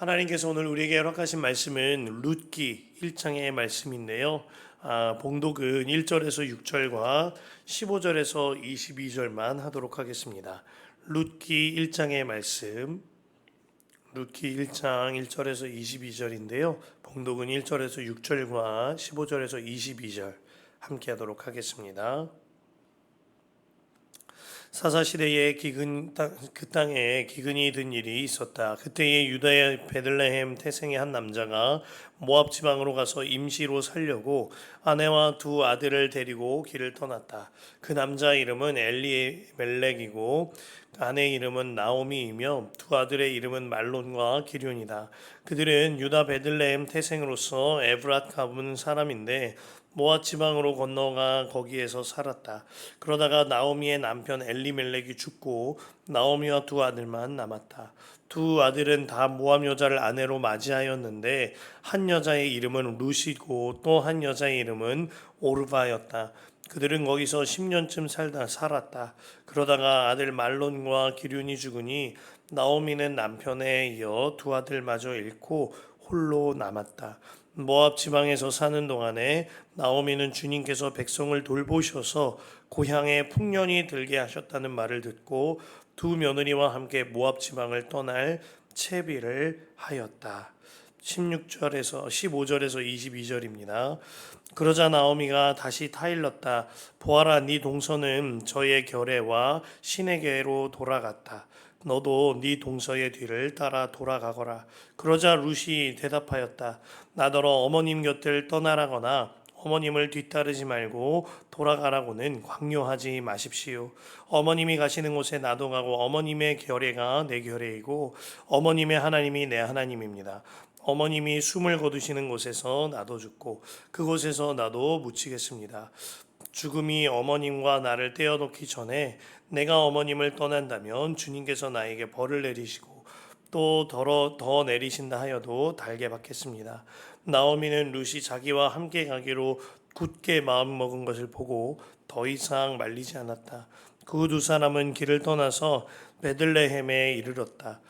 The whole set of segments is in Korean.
하나님께서 오늘 우리에게 허락하신 말씀은 룻기 1장의 말씀인데요. 아, 봉독은 1절에서 6절과 15절에서 22절만 하도록 하겠습니다. 룻기 1장의 말씀 룻기 1장 1절에서 22절인데요. 봉독은 1절에서 6절과 15절에서 22절 함께 하도록 하겠습니다. 사사 시대에 기근 땅- 그 땅에 기근이 든 일이 있었다. 그때에 유다의 베들레헴 태생의 한 남자가 모압 지방으로 가서 임시로 살려고 아내와 두 아들을 데리고 길을 떠났다. 그 남자 이름은 엘리멜렉이고 아내 이름은 나오미이며 두 아들의 이름은 말론과 기륜이다. 그들은 유다 베들레헴 태생으로서 에브랏 가문 사람인데 모압 지방으로 건너가 거기에서 살았다. 그러다가 나오미의 남편 엘리멜렉이 죽고 나오미와 두 아들만 남았다. 두 아들은 다 모압 여자를 아내로 맞이하였는데 한 여자의 이름은 루시고 또 한 여자의 이름은 오르바였다. 그들은 거기서 10년쯤 살다 살았다. 그러다가 아들 말론과 기륜이 죽으니 나오미는 남편에 이어 두 아들마저 잃고 홀로 남았다. 모압 지방에서 사는 동안에 나오미는 주님께서 백성을 돌보셔서 고향에 풍년이 들게 하셨다는 말을 듣고 두 며느리와 함께 모압 지방을 떠날 채비를 하였다. 16절에서 15절에서 22절입니다. 그러자 나오미가 다시 타일렀다. 보아라 네 동서는 저의 결애와 신에게로 돌아갔다. 너도 네 동서의 뒤를 따라 돌아가거라. 그러자 루시 대답하였다. 나더러 어머님 곁을 떠나라거나 어머님을 뒤따르지 말고 돌아가라고는 강요하지 마십시오. 어머님이 가시는 곳에 나도 가고 어머님의 결례가 내 결례이고 어머님의 하나님이 내 하나님입니다. 어머님이 숨을 거두시는 곳에서 나도 죽고 그곳에서 나도 묻히겠습니다. 죽음이 어머님과 나를 떼어놓기 전에 내가 어머님을 떠난다면 주님께서 나에게 벌을 내리시고 또 더러 더 내리신다 하여도 달게 받겠습니다. 나오미는 룻이 자기와 함께 가기로 굳게 마음 먹은 것을 보고 더 이상 말리지 않았다. 그 두 사람은 길을 떠나서 베들레헴에 이르렀다.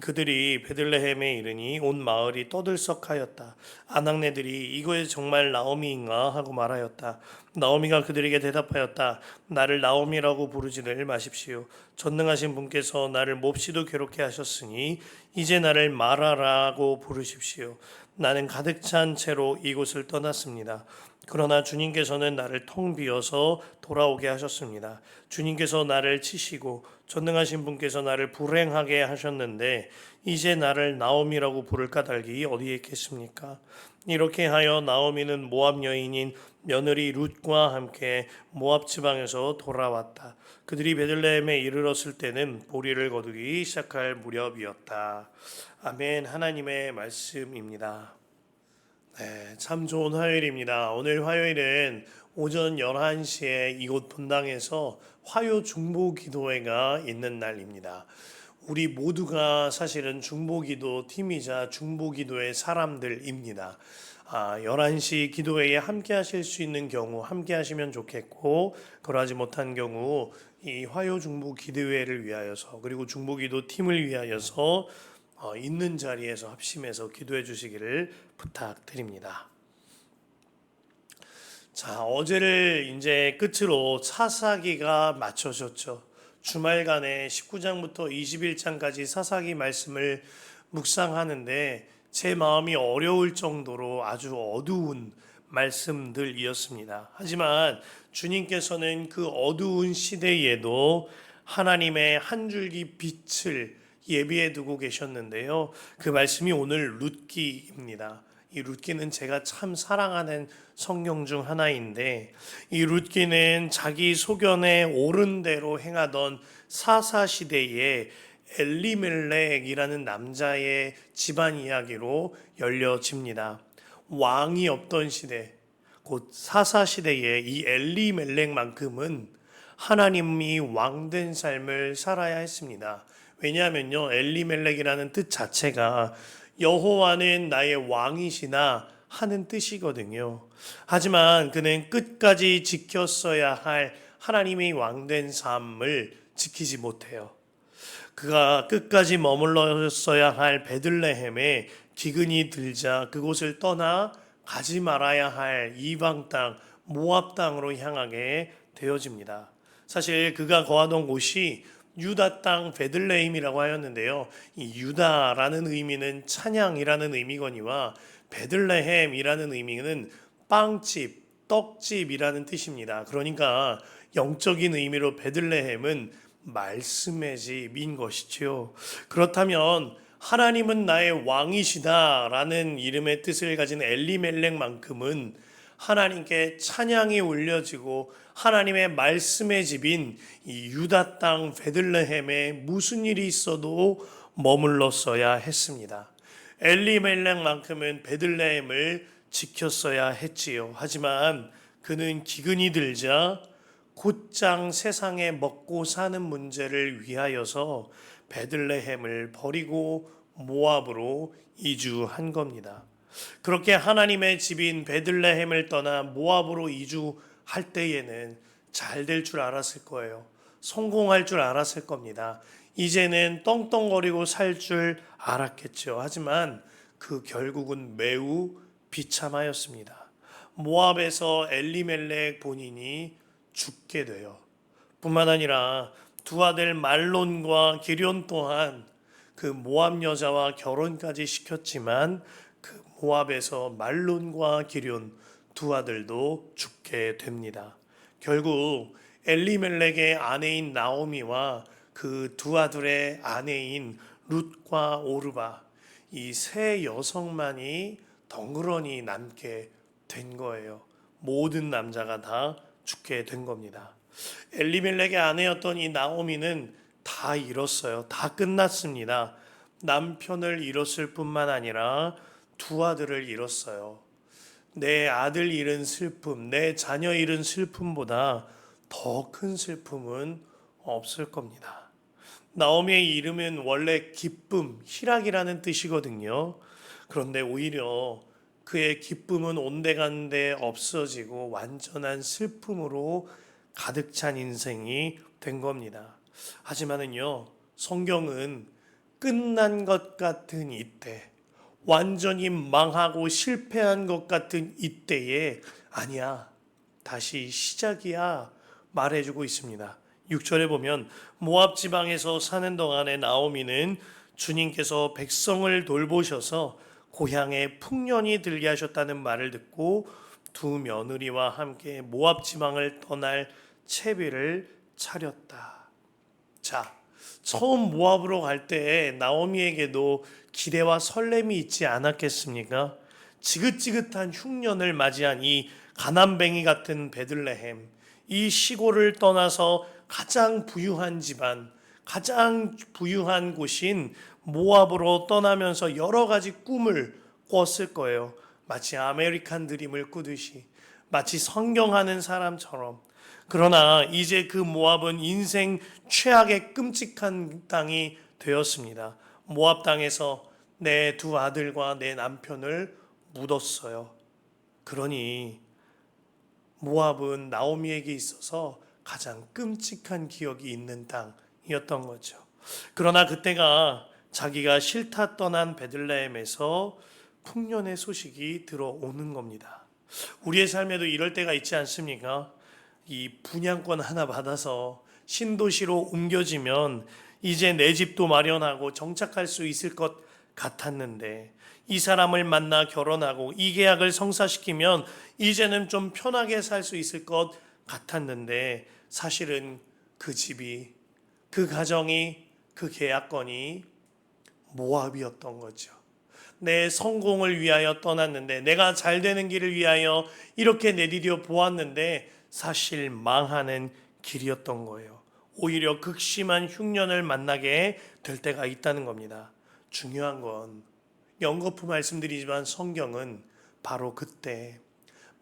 그들이 베들레헴에 이르니 온 마을이 떠들썩하였다. 아낙네들이 이거에 정말 나오미인가 하고 말하였다. 나오미가 그들에게 대답하였다. 나를 나오미라고 부르지를 마십시오. 전능하신 분께서 나를 몹시도 괴롭게 하셨으니 이제 나를 마라라고 부르십시오. 나는 가득 찬 채로 이곳을 떠났습니다. 그러나 주님께서는 나를 텅 비어서 돌아오게 하셨습니다. 주님께서 나를 치시고 전능하신 분께서 나를 불행하게 하셨는데 이제 나를 나오미라고 부를 까닭이 어디에 있겠습니까? 이렇게 하여 나오미는 모압 여인인 며느리 룻과 함께 모압 지방에서 돌아왔다. 그들이 베들레헴에 이르렀을 때는 보리를 거두기 시작할 무렵이었다. 아멘. 하나님의 말씀입니다. 네, 참 좋은 화요일입니다. 오늘 화요일은 오전 11시에 이곳 분당에서 화요 중보 기도회가 있는 날입니다. 우리 모두가 사실은 중보 기도 팀이자 중보 기도의 사람들입니다. 아, 11시 기도회에 함께 하실 수 있는 경우 함께 하시면 좋겠고 그러하지 못한 경우 이 화요 중보 기도회를 위하여서 그리고 중보 기도 팀을 위하여서 어, 있는 자리에서 합심해서 기도해 주시기를 부탁드립니다. 자, 어제를 이제 끝으로 사사기가 맞춰졌죠. 주말간에 19장부터 21장까지 사사기 말씀을 묵상하는데 제 마음이 어려울 정도로 아주 어두운 말씀들이었습니다. 하지만 주님께서는 그 어두운 시대에도 하나님의 한 줄기 빛을 예비해 두고 계셨는데요. 그 말씀이 오늘 룻기입니다. 이 룻기는 제가 참 사랑하는 성경 중 하나인데 이 룻기는 자기 소견에 옳은 대로 행하던 사사 시대에 엘리멜렉이라는 남자의 집안 이야기로 열려집니다. 왕이 없던 시대, 곧 사사 시대에 이 엘리멜렉만큼은 하나님이 왕된 삶을 살아야 했습니다. 왜냐하면요, 엘리멜렉이라는 뜻 자체가 여호와는 나의 왕이시나 하는 뜻이거든요. 하지만 그는 끝까지 지켰어야 할 하나님의 왕된 삶을 지키지 못해요. 그가 끝까지 머물렀어야 할 베들레헴에 기근이 들자 그곳을 떠나 가지 말아야 할 이방 땅 모압 땅으로 향하게 되어집니다. 사실 그가 거하던 곳이 유다 땅 베들레헴이라고 하였는데요. 이 유다라는 의미는 찬양이라는 의미거니와 베들레헴이라는 의미는 빵집, 떡집이라는 뜻입니다. 그러니까 영적인 의미로 베들레헴은 말씀의 집인 것이지요. 그렇다면 하나님은 나의 왕이시다라는 이름의 뜻을 가진 엘리멜렉만큼은 하나님께 찬양이 올려지고 하나님의 말씀의 집인 이 유다 땅 베들레헴에 무슨 일이 있어도 머물렀어야 했습니다. 엘리멜렉만큼은 베들레헴을 지켰어야 했지요. 하지만 그는 기근이 들자 곧장 세상에 먹고 사는 문제를 위하여서 베들레헴을 버리고 모압으로 이주한 겁니다. 그렇게 하나님의 집인 베들레헴을 떠나 모압으로 이주할 때에는 잘 될 줄 알았을 거예요. 성공할 줄 알았을 겁니다. 이제는 떵떵거리고 살 줄 알았겠죠. 하지만 그 결국은 매우 비참하였습니다. 모압에서 엘리멜렉 본인이 죽게 돼요. 뿐만 아니라 두 아들 말론과 기럨 또한 그 모압 여자와 결혼까지 시켰지만 그 모압에서 말론과 기럨 두 아들도 죽게 됩니다. 결국 엘리멜렉의 아내인 나오미와 그 두 아들의 아내인 룻과 오르바 이 세 여성만이 덩그러니 남게 된 거예요. 모든 남자가 다 죽게 된 겁니다. 엘리멜렉의 아내였던 이 나오미는 다 잃었어요. 다 끝났습니다. 남편을 잃었을 뿐만 아니라 두 아들을 잃었어요. 내 아들 잃은 슬픔, 내 자녀 잃은 슬픔보다 더 큰 슬픔은 없을 겁니다. 나오미의 이름은 원래 기쁨, 희락이라는 뜻이거든요. 그런데 오히려 그의 기쁨은 온데간데 없어지고 완전한 슬픔으로 가득 찬 인생이 된 겁니다. 하지만은요, 성경은 끝난 것 같은 이때, 완전히 망하고 실패한 것 같은 이때에 아니야, 다시 시작이야 말해주고 있습니다. 6절에 보면 모압 지방에서 사는 동안에 나오미는 주님께서 백성을 돌보셔서 고향에 풍년이 들게 하셨다는 말을 듣고 두 며느리와 함께 모압 지방을 떠날 채비를 차렸다. 자, 처음 모압으로 갈 때 나오미에게도 기대와 설렘이 있지 않았겠습니까? 지긋지긋한 흉년을 맞이한 이 가난뱅이 같은 베들레헴, 이 시골을 떠나서 가장 부유한 집안, 가장 부유한 곳인 모압으로 떠나면서 여러 가지 꿈을 꿨을 거예요. 마치 아메리칸 드림을 꾸듯이, 마치 성경하는 사람처럼. 그러나 이제 그 모압은 인생 최악의 끔찍한 땅이 되었습니다. 모압 땅에서 내 두 아들과 내 남편을 묻었어요. 그러니 모압은 나오미에게 있어서 가장 끔찍한 기억이 있는 땅이었던 거죠. 그러나 그때가 자기가 싫다 떠난 베들레헴에서 풍년의 소식이 들어오는 겁니다. 우리의 삶에도 이럴 때가 있지 않습니까? 이 분양권 하나 받아서 신도시로 옮겨지면 이제 내 집도 마련하고 정착할 수 있을 것 같았는데 이 사람을 만나 결혼하고 이 계약을 성사시키면 이제는 좀 편하게 살 수 있을 것 같았는데 사실은 그 집이 그 가정이 그 계약권이 모압이었던 거죠. 내 성공을 위하여 떠났는데 내가 잘 되는 길을 위하여 이렇게 내디뎌 보았는데 사실 망하는 길이었던 거예요. 오히려 극심한 흉년을 만나게 될 때가 있다는 겁니다. 중요한 건 연거푸 말씀드리지만 성경은 바로 그때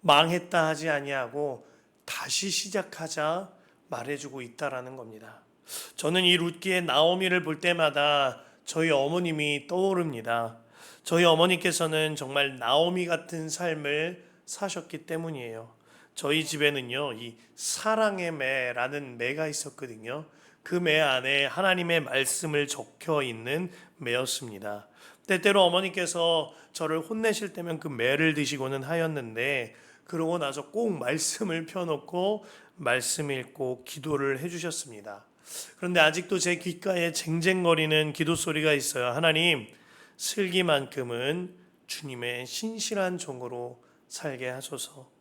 망했다 하지 아니하고 다시 시작하자 말해주고 있다라는 겁니다. 저는 이 룻기의 나오미를 볼 때마다 저희 어머님이 떠오릅니다. 저희 어머니께서는 정말 나오미 같은 삶을 사셨기 때문이에요. 저희 집에는요, 이 사랑의 매라는 매가 있었거든요. 그 매 안에 하나님의 말씀을 적혀 있는 매였습니다. 때때로 어머니께서 저를 혼내실 때면 그 매를 드시고는 하였는데 그러고 나서 꼭 말씀을 펴놓고 말씀 읽고 기도를 해주셨습니다. 그런데 아직도 제 귓가에 쟁쟁거리는 기도 소리가 있어요. 하나님, 슬기만큼은 주님의 신실한 종으로 살게 하소서.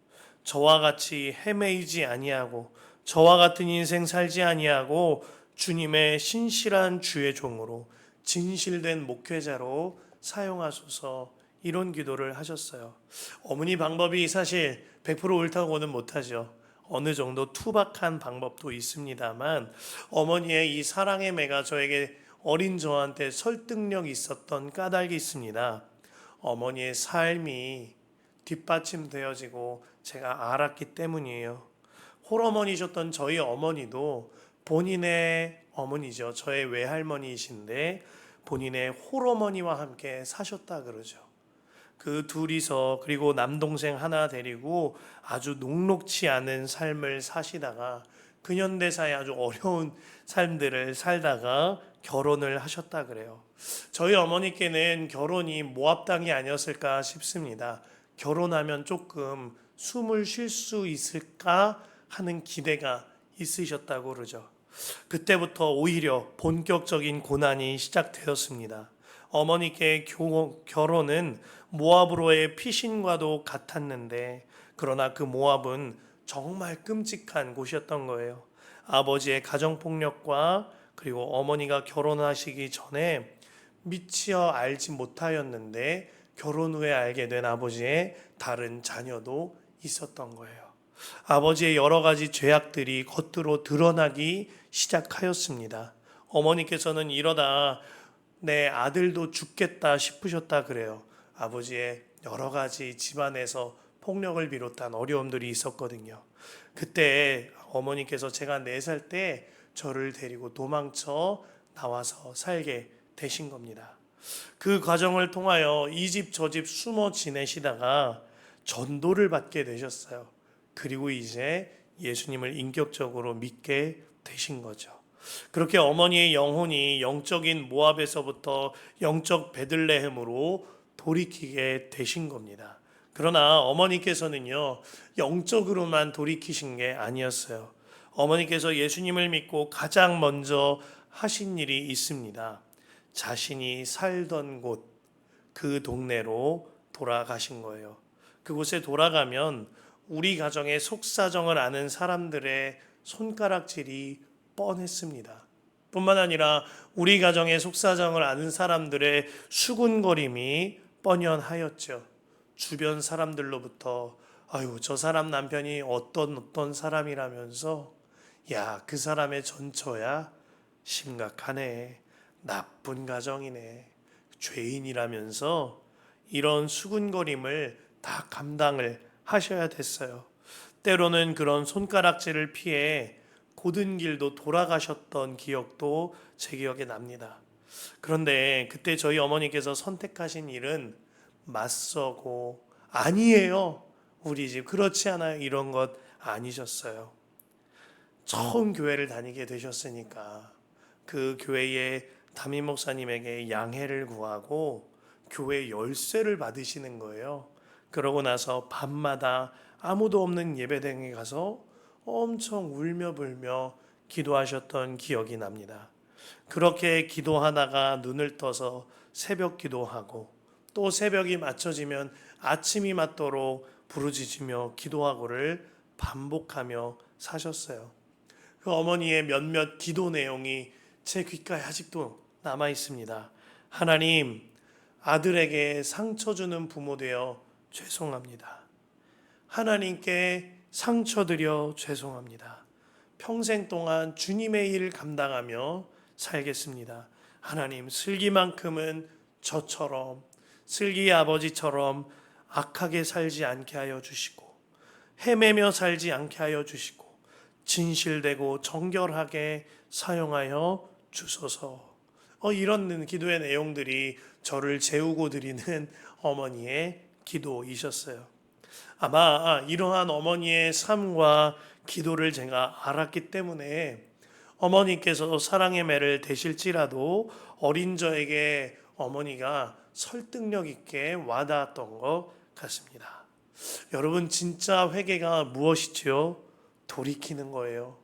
저와 같이 헤매이지 아니하고 저와 같은 인생 살지 아니하고 주님의 신실한 주의 종으로 진실된 목회자로 사용하소서 이런 기도를 하셨어요. 어머니 방법이 사실 100% 옳다고는 못하죠. 어느 정도 투박한 방법도 있습니다만 어머니의 이 사랑의 매가 저에게 어린 저한테 설득력 있었던 까닭이 있습니다. 어머니의 삶이 뒷받침되어지고 제가 알았기 때문이에요. 홀어머니셨던 저희 어머니도 본인의 어머니죠. 저의 외할머니이신데 본인의 홀어머니와 함께 사셨다 그러죠. 그 둘이서 그리고 남동생 하나 데리고 아주 녹록치 않은 삶을 사시다가 근현대사의 아주 어려운 삶들을 살다가 결혼을 하셨다 그래요. 저희 어머니께는 결혼이 모압 땅이 아니었을까 싶습니다. 결혼하면 조금 숨을 쉴 수 있을까 하는 기대가 있으셨다고 그러죠. 그때부터 오히려 본격적인 고난이 시작되었습니다. 어머니께 교- 결혼은 모압으로의 피신과도 같았는데 그러나 그 모압은 정말 끔찍한 곳이었던 거예요. 아버지의 가정폭력과 그리고 어머니가 결혼하시기 전에 미치어 알지 못하였는데 결혼 후에 알게 된 아버지의 다른 자녀도 있었던 거예요. 아버지의 여러 가지 죄악들이 겉으로 드러나기 시작하였습니다. 어머니께서는 이러다 내 아들도 죽겠다 싶으셨다 그래요. 아버지의 여러 가지 집안에서 폭력을 비롯한 어려움들이 있었거든요. 그때 어머니께서 제가 네살때 저를 데리고 도망쳐 나와서 살게 되신 겁니다. 그 과정을 통하여 이 집 저 집 숨어 지내시다가 전도를 받게 되셨어요. 그리고 이제 예수님을 인격적으로 믿게 되신 거죠. 그렇게 어머니의 영혼이 영적인 모압에서부터 영적 베들레헴으로 돌이키게 되신 겁니다. 그러나 어머니께서는요, 영적으로만 돌이키신 게 아니었어요. 어머니께서 예수님을 믿고 가장 먼저 하신 일이 있습니다. 자신이 살던 곳, 그 동네로 돌아가신 거예요. 그곳에 돌아가면 우리 가정의 속사정을 아는 사람들의 손가락질이 뻔했습니다. 뿐만 아니라 우리 가정의 속사정을 아는 사람들의 수군거림이 뻔연하였죠. 주변 사람들로부터 아유 저 사람 남편이 어떤 어떤 사람이라면서? 야 그 사람의 전처야? 심각하네. 나쁜 가정이네. 죄인이라면서? 이런 수군거림을 다 감당을 하셔야 됐어요. 때로는 그런 손가락질을 피해 고든 길도 돌아가셨던 기억도 제 기억에 납니다. 그런데 그때 저희 어머니께서 선택하신 일은 맞서고 아니에요. 우리 집 그렇지 않아요. 이런 것 아니셨어요. 처음 교회를 다니게 되셨으니까 그 교회의 담임 목사님에게 양해를 구하고 교회 열쇠를 받으시는 거예요. 그러고 나서 밤마다 아무도 없는 예배당에 가서 엄청 울며 불며 기도하셨던 기억이 납니다. 그렇게 기도하다가 눈을 떠서 새벽 기도하고 또 새벽이 맞춰지면 아침이 맞도록 부르짖으며 기도하고를 반복하며 사셨어요. 그 어머니의 몇몇 기도 내용이 제 귓가에 아직도 남아 있습니다. 하나님, 아들에게 상처 주는 부모 되어 죄송합니다. 하나님께 상처드려 죄송합니다. 평생 동안 주님의 일 감당하며 살겠습니다. 하나님, 슬기만큼은 저처럼, 슬기 아버지처럼 악하게 살지 않게 하여 주시고, 헤매며 살지 않게 하여 주시고, 진실되고 정결하게 사용하여 주소서. 어, 이런 기도의 내용들이 저를 재우고 드리는 어머니의 기도이셨어요. 아마 이러한 어머니의 삶과 기도를 제가 알았기 때문에 어머니께서 사랑의 매를 대실지라도 어린 저에게 어머니가 설득력 있게 와닿았던 것 같습니다. 여러분 진짜 회개가 무엇이지요? 돌이키는 거예요.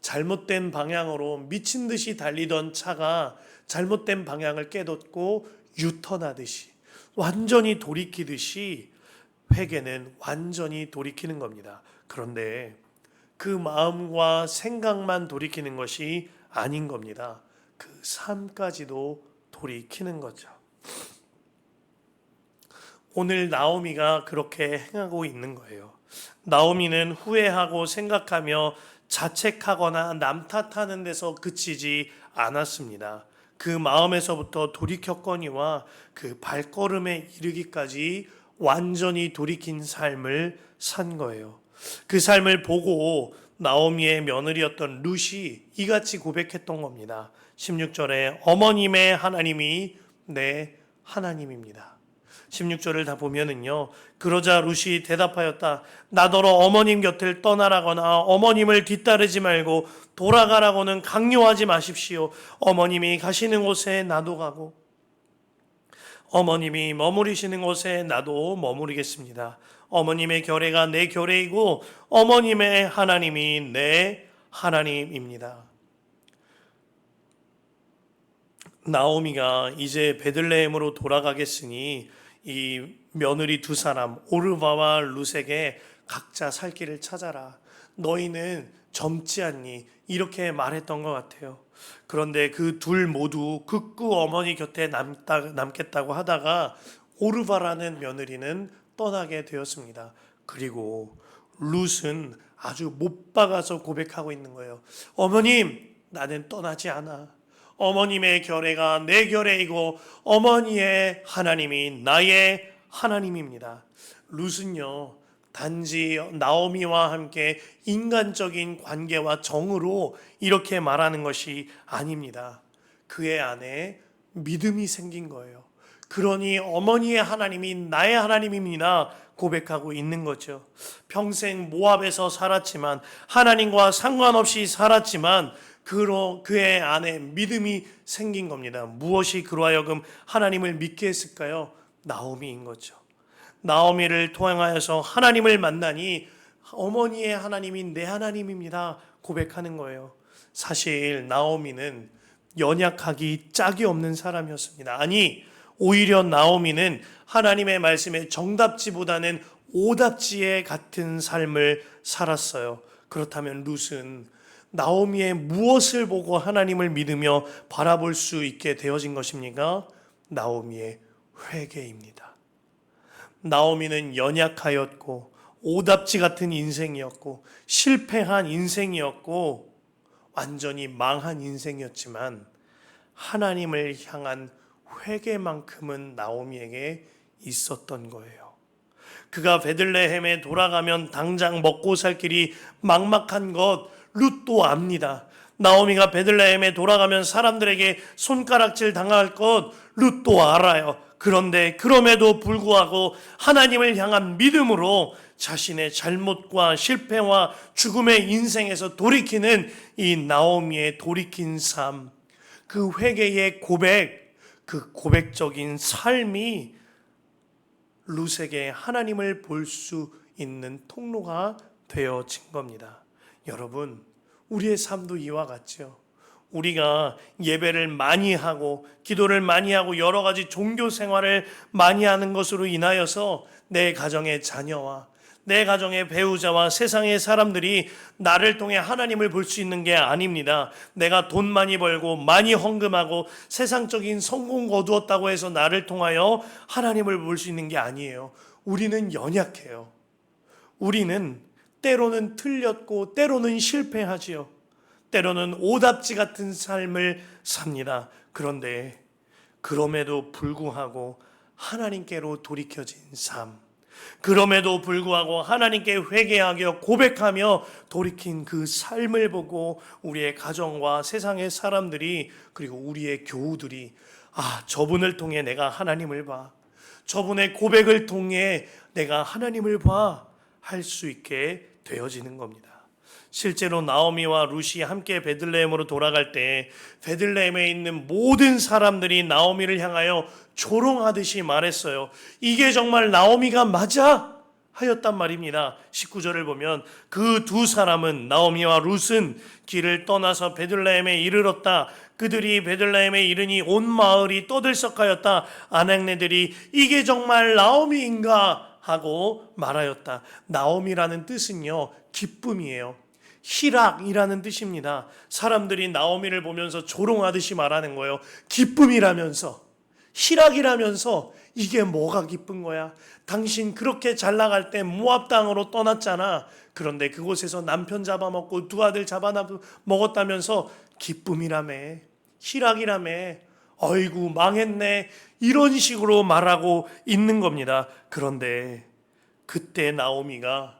잘못된 방향으로 미친 듯이 달리던 차가 잘못된 방향을 깨닫고 유턴하듯이 완전히 돌이키듯이 회개는 완전히 돌이키는 겁니다. 그런데 그 마음과 생각만 돌이키는 것이 아닌 겁니다. 그 삶까지도 돌이키는 거죠. 오늘 나오미가 그렇게 행하고 있는 거예요. 나오미는 후회하고 생각하며 자책하거나 남 탓하는 데서 그치지 않았습니다. 그 마음에서부터 돌이켰거니와 그 발걸음에 이르기까지 완전히 돌이킨 삶을 산 거예요. 그 삶을 보고 나오미의 며느리였던 룻이 이같이 고백했던 겁니다. 16절에 어머님의 하나님이 내 하나님입니다. 16절을 다 보면은요. 그러자 룻이 대답하였다. 나더러 어머님 곁을 떠나라거나 어머님을 뒤따르지 말고 돌아가라고는 강요하지 마십시오. 어머님이 가시는 곳에 나도 가고 어머님이 머무르시는 곳에 나도 머무르겠습니다. 어머님의 결례가 내 결례이고 어머님의 하나님이 내 하나님입니다. 나오미가 이제 베들레헴으로 돌아가겠으니 이 며느리 두 사람 오르바와 룻에게 각자 살 길을 찾아라. 너희는 젊지 않니? 이렇게 말했던 것 같아요. 그런데 그 둘 모두 극구 어머니 곁에 남다, 남겠다고 하다가 오르바라는 며느리는 떠나게 되었습니다. 그리고 룻은 아주 못 박아서 고백하고 있는 거예요. 어머님, 나는 떠나지 않아. 어머님의 결례가 내 결례이고 어머니의 하나님이 나의 하나님입니다. 룻은요 단지 나오미와 함께 인간적인 관계와 정으로 이렇게 말하는 것이 아닙니다. 그의 안에 믿음이 생긴 거예요. 그러니 어머니의 하나님이 나의 하나님입니다. 고백하고 있는 거죠. 평생 모압에서 살았지만 하나님과 상관없이 살았지만 그로 그의 안에 믿음이 생긴 겁니다. 무엇이 그로 하여금 하나님을 믿게 했을까요? 나오미인 거죠. 나오미를 통하여서 하나님을 만나니 어머니의 하나님이 내 하나님입니다. 고백하는 거예요. 사실 나오미는 연약하기 짝이 없는 사람이었습니다. 아니, 오히려 나오미는 하나님의 말씀에 정답지보다는 오답지에 같은 삶을 살았어요. 그렇다면 룻은 나오미의 무엇을 보고 하나님을 믿으며 바라볼 수 있게 되어진 것입니까? 나오미의 회개입니다. 나오미는 연약하였고 오답지 같은 인생이었고 실패한 인생이었고 완전히 망한 인생이었지만 하나님을 향한 회개만큼은 나오미에게 있었던 거예요. 그가 베들레헴에 돌아가면 당장 먹고 살 길이 막막한 것 룻도 압니다. 나오미가 베들레헴에 돌아가면 사람들에게 손가락질 당할 것 룻도 알아요. 그런데 그럼에도 불구하고 하나님을 향한 믿음으로 자신의 잘못과 실패와 죽음의 인생에서 돌이키는 이 나오미의 돌이킨 삶, 그 회개의 고백, 그 고백적인 삶이 룻에게 하나님을 볼 수 있는 통로가 되어진 겁니다. 여러분, 우리의 삶도 이와 같죠. 우리가 예배를 많이 하고 기도를 많이 하고 여러 가지 종교 생활을 많이 하는 것으로 인하여서 내 가정의 자녀와 내 가정의 배우자와 세상의 사람들이 나를 통해 하나님을 볼 수 있는 게 아닙니다. 내가 돈 많이 벌고 많이 헌금하고 세상적인 성공 거두었다고 해서 나를 통하여 하나님을 볼 수 있는 게 아니에요. 우리는 연약해요. 우리는 때로는 틀렸고 때로는 실패하지요. 때로는 오답지 같은 삶을 삽니다. 그런데 그럼에도 불구하고 하나님께로 돌이켜진 삶. 그럼에도 불구하고 하나님께 회개하며 고백하며 돌이킨 그 삶을 보고 우리의 가정과 세상의 사람들이 그리고 우리의 교우들이 아, 저분을 통해 내가 하나님을 봐. 저분의 고백을 통해 내가 하나님을 봐. 할 수 있게 되어지는 겁니다. 실제로 나오미와 룻이 함께 베들레헴으로 돌아갈 때 베들레헴에 있는 모든 사람들이 나오미를 향하여 조롱하듯이 말했어요. 이게 정말 나오미가 맞아? 하였단 말입니다. 19절을 보면 그 두 사람은 나오미와 룻은 길을 떠나서 베들레헴에 이르렀다. 그들이 베들레헴에 이르니 온 마을이 떠들썩하였다. 아낙네들이 이게 정말 나오미인가 하고 말하였다. 나오미라는 뜻은요 기쁨이에요. 희락이라는 뜻입니다. 사람들이 나오미를 보면서 조롱하듯이 말하는 거예요. 기쁨이라면서 희락이라면서 이게 뭐가 기쁜 거야? 당신 그렇게 잘 나갈 때 모압 땅으로 떠났잖아. 그런데 그곳에서 남편 잡아먹고 두 아들 잡아 먹었다면서 기쁨이라며 희락이라며 어이구 망했네 이런 식으로 말하고 있는 겁니다. 그런데 그때 나오미가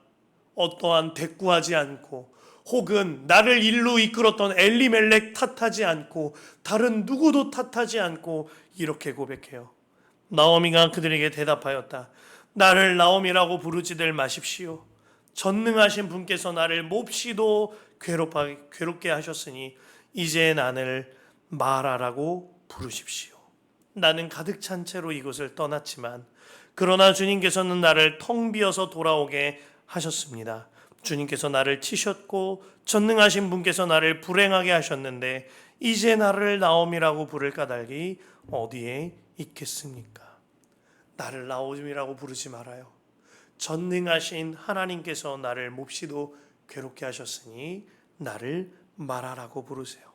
어떠한 대꾸하지 않고 혹은 나를 일로 이끌었던 엘리멜렉 탓하지 않고 다른 누구도 탓하지 않고 이렇게 고백해요. 나오미가 그들에게 대답하였다. 나를 나오미라고 부르지들 마십시오. 전능하신 분께서 나를 몹시도 괴롭게 하셨으니 이제 나를 마라라고 부르십시오. 나는 가득 찬 채로 이곳을 떠났지만 그러나 주님께서는 나를 텅 비어서 돌아오게 하셨습니다. 주님께서 나를 치셨고 전능하신 분께서 나를 불행하게 하셨는데 이제 나를 나옴이라고 부를 까닭이 어디에 있겠습니까? 나를 나옴이라고 부르지 말아요. 전능하신 하나님께서 나를 몹시도 괴롭게 하셨으니 나를 말하라고 부르세요.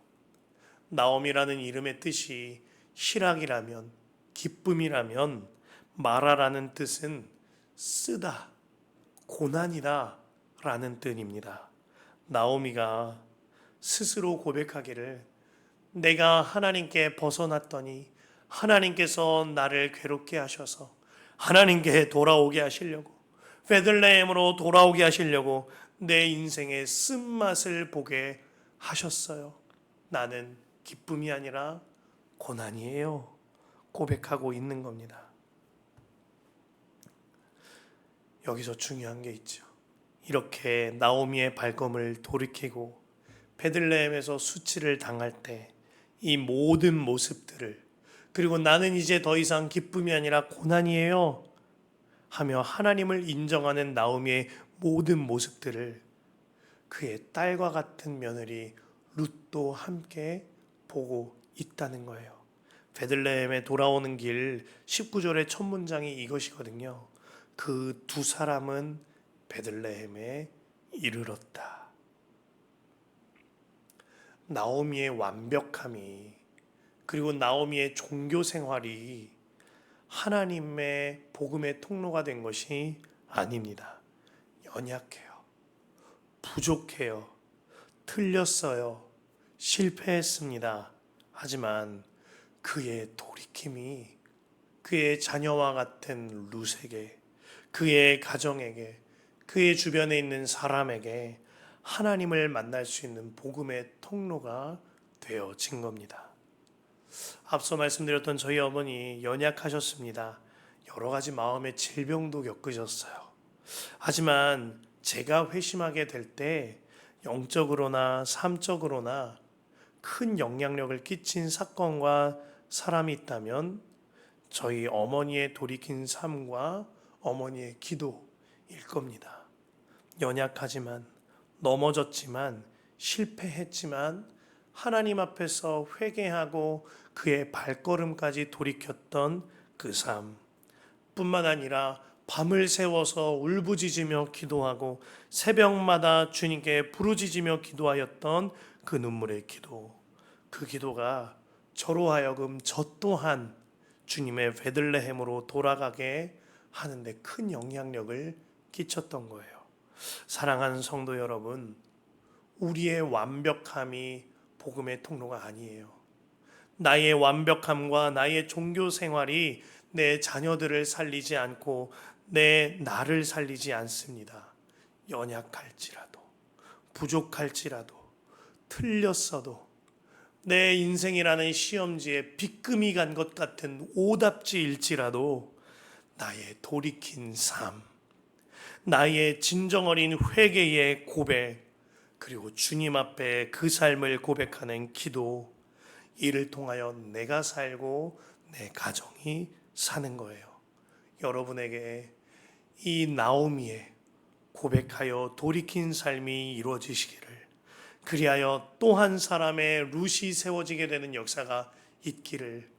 나옴이라는 이름의 뜻이 희락이라면 기쁨이라면 말하라는 뜻은 쓰다 고난이다 라는 뜻입니다. 나오미가 스스로 고백하기를 내가 하나님께 벗어났더니 하나님께서 나를 괴롭게 하셔서 하나님께 돌아오게 하시려고 베들레헴으로 돌아오게 하시려고 내 인생의 쓴맛을 보게 하셨어요. 나는 기쁨이 아니라 고난이에요. 고백하고 있는 겁니다. 여기서 중요한 게 있죠. 이렇게 나오미의 발걸음을 돌이키고 베들레헴에서 수치를 당할 때 이 모든 모습들을 그리고 나는 이제 더 이상 기쁨이 아니라 고난이에요 하며 하나님을 인정하는 나오미의 모든 모습들을 그의 딸과 같은 며느리 룻도 함께 보고 있다는 거예요. 베들레헴에 돌아오는 길 19절의 첫 문장이 이것이거든요. 그 두 사람은 베들레헴에 이르렀다. 나오미의 완벽함이 그리고 나오미의 종교 생활이 하나님의 복음의 통로가 된 것이 아닙니다. 연약해요. 부족해요. 틀렸어요. 실패했습니다. 하지만 그의 돌이킴이 그의 자녀와 같은 룻에게 그의 가정에게 그의 주변에 있는 사람에게 하나님을 만날 수 있는 복음의 통로가 되어진 겁니다. 앞서 말씀드렸던 저희 어머니 연약하셨습니다. 여러 가지 마음의 질병도 겪으셨어요. 하지만 제가 회심하게 될 때 영적으로나 삶적으로나 큰 영향력을 끼친 사건과 사람이 있다면 저희 어머니의 돌이킨 삶과 어머니의 기도일 겁니다. 연약하지만 넘어졌지만 실패했지만 하나님 앞에서 회개하고 그의 발걸음까지 돌이켰던 그 삶. 뿐만 아니라 밤을 새워서 울부짖으며 기도하고 새벽마다 주님께 부르짖으며 기도하였던 그 눈물의 기도. 그 기도가 저로 하여금 저 또한 주님의 베들레헴으로 돌아가게 하는데 큰 영향력을 끼쳤던 거예요. 사랑하는 성도 여러분, 우리의 완벽함이 복음의 통로가 아니에요. 나의 완벽함과 나의 종교 생활이 내 자녀들을 살리지 않고 내 나를 살리지 않습니다. 연약할지라도, 부족할지라도, 틀렸어도, 내 인생이라는 시험지에 빗금이 간 것 같은 오답지일지라도 나의 돌이킨 삶, 나의 진정 어린 회개의 고백, 그리고 주님 앞에 그 삶을 고백하는 기도 이를 통하여 내가 살고 내 가정이 사는 거예요. 여러분에게 이 나오미의 고백하여 돌이킨 삶이 이루어지시기를 그리하여 또 한 사람의 룻이 세워지게 되는 역사가 있기를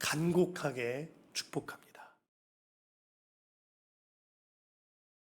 간곡하게 축복합니다.